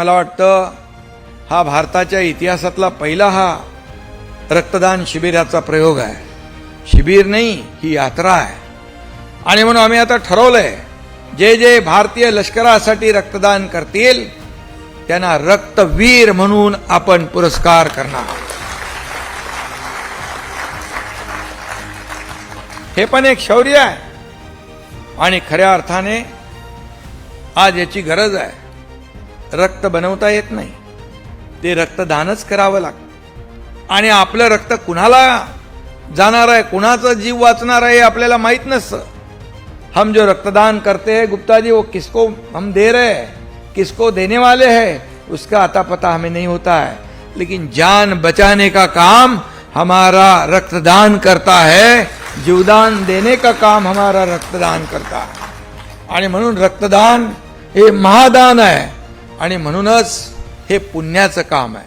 मला वाटतं हा भारताच्या इतिहासातला पहिला हा रक्तदान शिबिराचा प्रयोग आहे. शिबिर नाही ही यात्रा आहे. आणि म्हणून आम्ही आता ठरवलंय जे जे भारतीय लष्करासाठी रक्तदान करतील त्यांना रक्तवीर म्हणून आपण पुरस्कार करणार हे पण एक शौर्य आहे. आणि खऱ्या अर्थाने आज याची गरज आहे. रक्त बनवता येत नाही. ते रक्तदानच करावं लागतं. आणि आपलं रक्त कुणाला जाणार आहे कुणाचा जीव वाचणार आहे हे आपल्याला माहीत नसतं. हम जो रक्तदान करते हैं गुप्ता जी वो किसको हम दे रहे हैं किसको देने वाले हैं उसका आता पता हमें नहीं होता है. लेकिन जान बचाने का काम हमारा रक्तदान करता है जीवदान देने का काम हमारा रक्तदान करता है. आणि म्हणून रक्तदान हे महादान आहे. आणि म्हणूनच हे पुण्याचं काम आहे.